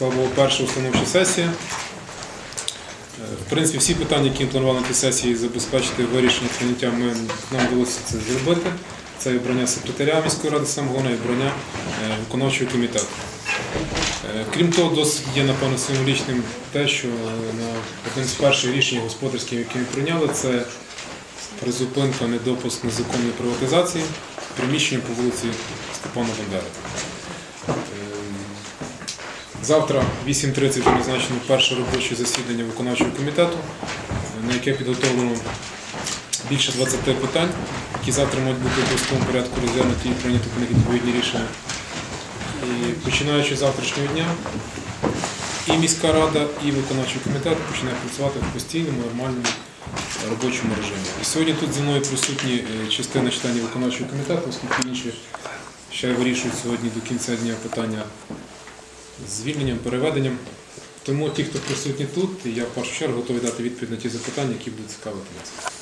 слава Богу, перша установча сесія. Е, В принципі, всі питання, які ми планували на цій сесії забезпечити вирішення прийняття, ми, нам вдалося це зробити. Це обрання секретаря міської ради самого і обрання е, виконавчого комітету. Е, Крім того, досить є, напевно, символічним те, що на одним з перших рішень господарських, які ми прийняли, це призупинка недопуск незаконної приватизації приміщення по вулиці Степана Бандери. Завтра 8.30 вже назначено перше робоче засідання виконавчого комітету, на яке підготовлено більше 20 питань, які завтра мають бути в обов'язковому порядку розглянуті і прийняти по них відповідні рішення. І починаючи з завтрашнього дня, і міська рада, і виконавчий комітет починає працювати в постійному, нормальному робочому режимі. І сьогодні тут зі мною присутні е, частина членів виконавчого комітету, оскільки інші ще вирішують сьогодні до кінця дня питання звільненням, переведенням. Тому ті, хто присутні тут, я в першу чергу готовий дати відповідь на ті запитання, які будуть цікавити нас.